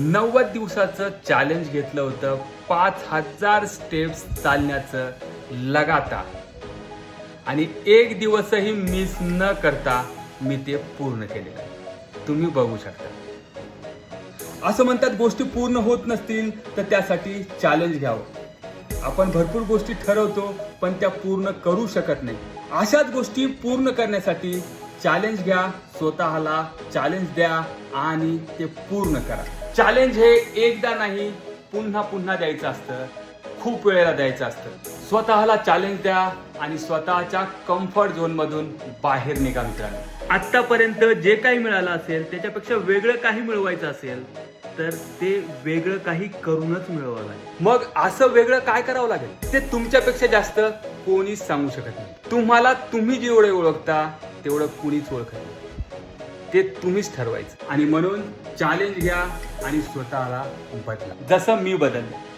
नव्वद दिवसाचं चॅलेंज घेतलं होतं. पाच हजार स्टेप्स चालण्याचं लगातार. आणि एक दिवसही मिस न करता मी ते पूर्ण केलेलं आहे तुम्ही बघू शकता. असं म्हणतात गोष्टी पूर्ण होत नसतील तर त्यासाठी चॅलेंज घ्यावं. आपण भरपूर गोष्टी ठरवतो पण त्या पूर्ण करू शकत नाही. अशाच गोष्टी पूर्ण करण्यासाठी चॅलेंज घ्या स्वतःला चॅलेंज द्या आणि ते पूर्ण करा. चॅलेंज हे एकदा नाही पुन्हा पुन्हा द्यायचं असतं. खूप वेळेला द्यायचं असतं. स्वतःला चॅलेंज द्या आणि स्वतःच्या कम्फर्ट झोनमधून बाहेर निघा मित्रांनो. आतापर्यंत जे काही मिळालं असेल त्याच्यापेक्षा वेगळं काही मिळवायचं असेल तर ते वेगळं काही करूनच मिळवावं लागेल. मग असं वेगळं काय करावं लागेल? ते तुमच्यापेक्षा जास्त कोणीच सांगू शकत नाही. तुम्हाला तुम्ही जेवढे ओळखता तेवढं कुणीच ओळखत नाही. ते तुम्हीच ठरवायचं. आणि म्हणून चॅलेंज घ्या आणि स्वतःला बदला. जसं मी बदललं.